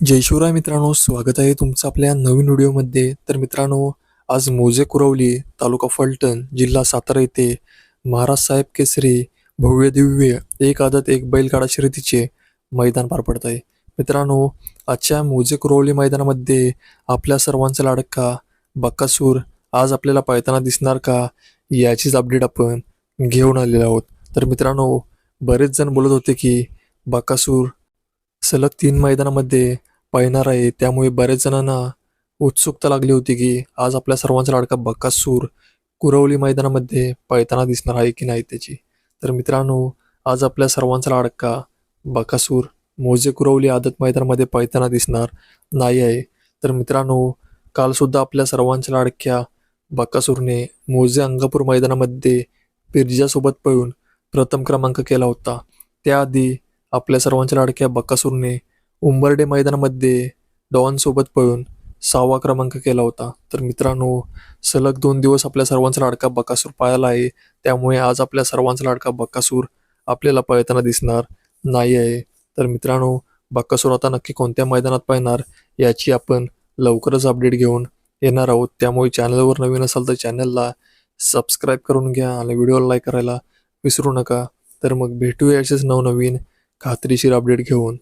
जय शिवराय मित्रांनो स्वागत आहे तुमचं आपल्या नवीन व्हिडिओमध्ये. तर मित्रांनो आज मोजे कुरवली तालुका फलटण जिल्हा सातारा येथे महाराज साहेब केसरी भव्य दिव्य एक आदत एक बैलगाडा शर्यतीचे मैदान पार पडत आहे. मित्रांनो आजच्या मोजे कुरवली मैदानामध्ये आपल्या सर्वांचा लाडका बक्कासूर आज आपल्याला पळताना दिसणार का याचीच अपडेट आपण घेऊन आलेलो आहोत. तर मित्रांनो बरेच जण बोलत होते की बक्कासूर सलग तीन मैदानामध्ये पळणार आहे. त्यामुळे बऱ्याच जणांना उत्सुकता लागली होती की आज आपल्या सर्वांचा लाडका बक्कासूर कुरवली मैदानामध्ये पळताना दिसणार आहे की नाही त्याची. तर मित्रांनो आज आपल्या सर्वांचा लाडका बकासूर मोजे कुरवली आदत मैदानामध्ये पळताना दिसणार नाही आहे. तर मित्रांनो कालसुद्धा आपल्या सर्वांच्या लाडक्या बकासूरने मोजे अंगापूर मैदानामध्ये पिरजासोबत पळून प्रथम क्रमांक केला होता. त्याआधी आपल्या सर्वांच्या लाडक्या बकासूरने उंबर्डे मैदानामध्ये डॉनसोबत पळून सहावा क्रमांक केला होता. तर मित्रांनो सलग दोन दिवस आपल्या सर्वांचा लाडका बकासूर पाळायला आहे. त्यामुळे आज आपल्या सर्वांचा लाडका बकासूर आपल्याला पळताना दिसणार नाही आहे. तर मित्रांनो बकासूर आता नक्की कोणत्या मैदानात पाहणार याची आपण लवकरच अपडेट घेऊन येणार आहोत. त्यामुळे चॅनलवर नवीन असाल तर चॅनलला सबस्क्राईब करून घ्या आणि व्हिडिओला लाईक करायला विसरू नका. तर मग भेटूया असेच नवनवीन खात्रीशीर अपडेट घेऊन.